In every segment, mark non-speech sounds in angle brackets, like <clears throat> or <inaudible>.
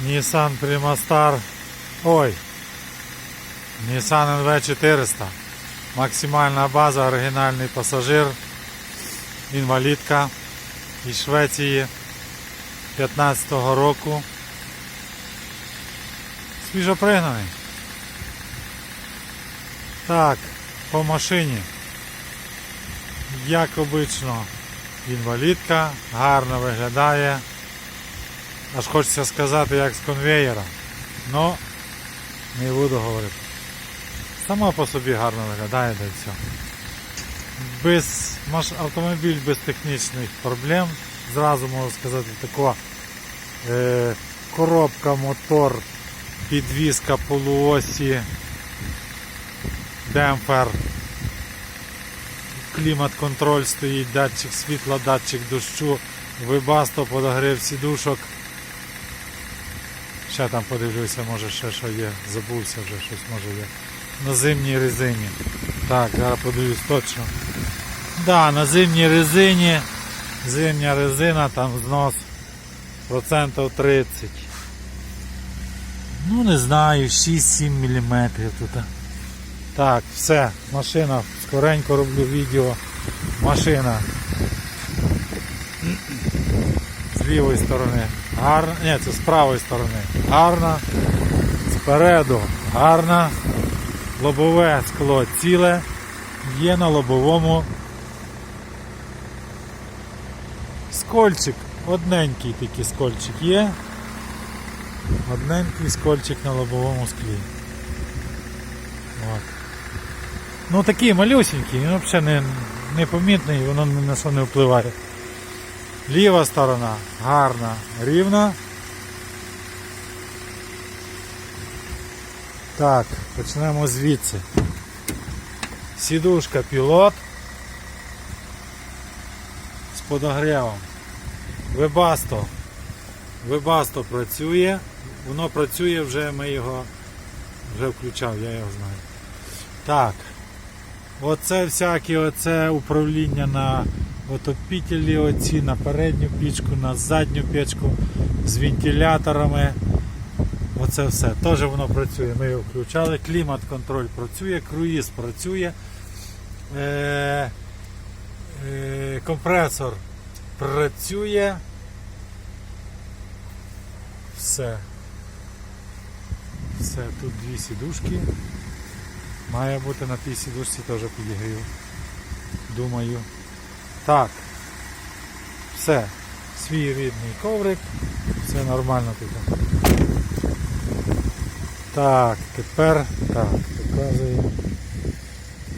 Nissan Primastar. Ой. Nissan NV400. Максимальна база, оригінальний пасажир. Інвалідка із Швеції 15-го року. Свіжо пригнаний. Так, по машині. Як обично, інвалідка, гарно виглядає. Аж хочеться сказати, як з конвеєра. Но не буду говорити. Сама по собі гарно виглядає, да і все. Без, автомобіль без технічних проблем. Зразу можу сказати тако. Е, коробка, мотор, підвізка полуосі, демпфер, клімат-контроль стоїть, датчик світла, датчик дощу, вибасто, подогрів сідушок. Ще там подивлюся, може ще що є. Забувся вже щось може є. На зимній резині. Так, зараз подивлюсь точно. Да, на зимній резині. Зимня резина, там знос процентів 30. Ну не знаю, 6-7 мм тут. Так, все, машина, скоренько роблю відео. Машина. З лівої сторони гарна. Ні, це з правої сторони. Гарна. Спереду гарна. Лобове скло ціле. Є на лобовому скольчик. Одненький такий скольчик є. Одненький скольчик на лобовому склі. От. Ну такий малюсенький, він взагалі не, непомітний, воно ні на що не впливає. Ліва сторона гарна, рівна. Так, почнемо звідси. Сідушка пілот з подогрівом. Вебасто. Вебасто працює. Воно працює вже, ми його вже включав, я його знаю. Так. Оце всякі оце управління на отопітелі оці, на передню пічку, на задню печку з вентиляторами. Оце все. Теж воно працює. Ми його включали. Клімат-контроль працює, круїз працює. Е, е, компресор працює. Все. Все, тут дві сідушки. Має бути на тій сідушці теж підігрів. Думаю. Так. Все. Свій рідний коврик. Все нормально тут. Так, тепер так, показуємо.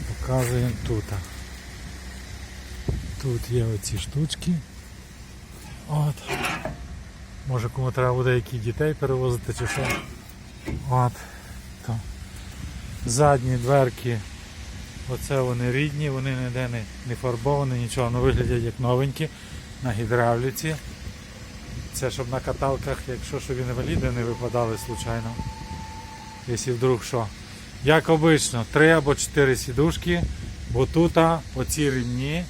Показуємо тут. Тут є оці штучки. От. Може кому треба буде які дітей перевозити чи що. От. То. Задні дверки. Оце вони рідні, вони ніде не, не фарбовані, нічого, вони виглядять як новенькі на гідравліці. Це щоб на каталках, якщо щоб інваліди не випадали случайно. Якщо вдруг що. Як обично, 3 або 4 сідушки, бо тут оці ремні,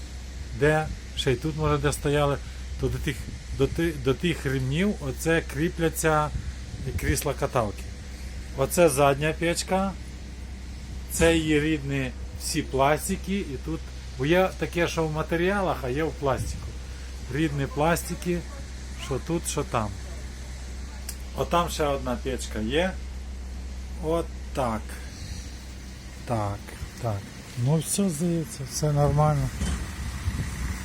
де ще й тут може де стояли, то до тих, до, до тих ремнів оце кріпляться крісла каталки. Оце задня печка, це її рідні всі пластики і тут. Бо є таке, що в матеріалах, а є в пластику. Рідні пластики, що тут, що там. Отам ще одна печка є. От так. Так, так. Ну все здається, все нормально.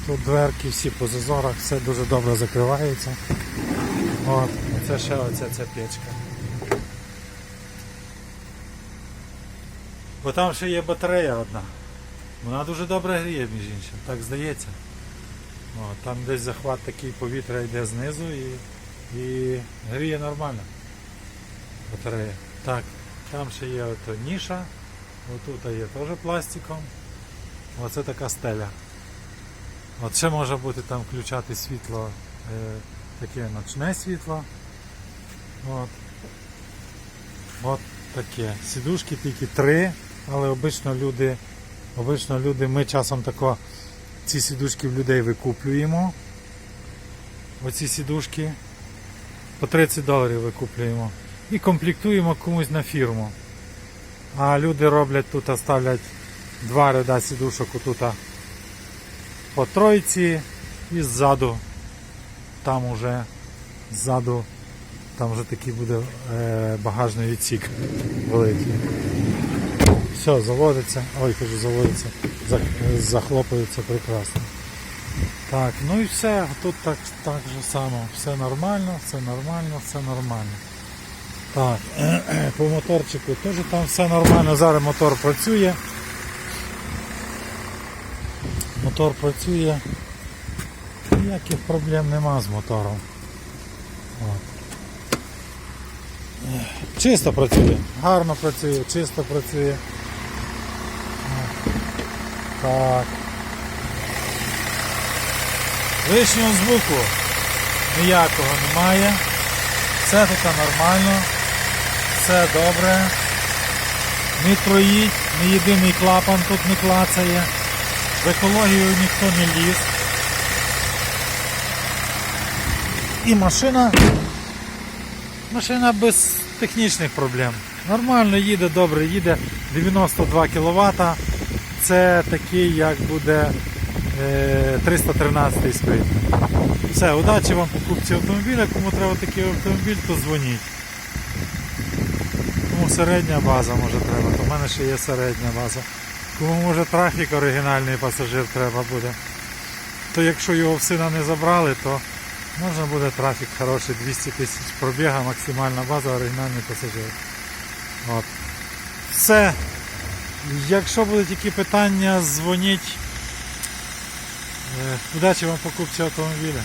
Тут дверки всі по зазорах, все дуже добре закривається. От, це ще оця ця печка. Бо там ще є батарея одна. Вона дуже добре гріє, між іншим, так здається. О, там десь захват такий повітря йде знизу і, і гріє нормально. Батарея. Так, там ще є ото ніша. Отут є теж пластиком. Оце така стеля. От ще може бути там включати світло, е, таке ночне світло. От. От таке. Сідушки тільки три, але обично люди, обично люди, ми часом тако ці сідушки в людей викуплюємо. Оці сідушки. По 30 доларів викуплюємо. І комплектуємо комусь на фірму. А люди роблять тут, ставлять два ряда сідушок отут по тройці і ззаду. Там уже ззаду там вже такий буде е, багажний відсік великий. Все, заводиться. Ой, кажу, заводиться. Зах- Захлопується прекрасно. Так, ну і все, тут так, так же само. Все нормально, все нормально, все нормально. Так, <clears throat> по моторчику теж там все нормально. Зараз мотор працює. Мотор працює. Ніяких проблем нема з мотором. От. Чисто працює, гарно працює, чисто працює. Так. Лишнього звуку ніякого немає. Все тут нормально, все добре. Не троїть, ні єдиний клапан тут не клацає. В екологію ніхто не ліз. І машина. Машина без технічних проблем. Нормально їде, добре їде. 92 кВт. Це такий, як буде е, 313 спринт. Все, удачі вам покупці автомобіля. Кому треба такий автомобіль, то дзвоніть. Кому середня база може треба, то в мене ще є середня база. Кому може трафік оригінальний пасажир треба буде. То якщо його в сина не забрали, то можна буде трафік хороший, 200 тисяч пробіга, максимальна база, оригінальний пасажир. От. Все. Якщо будуть які питання, дзвоніть. Е, Удачі вам покупці автомобіля.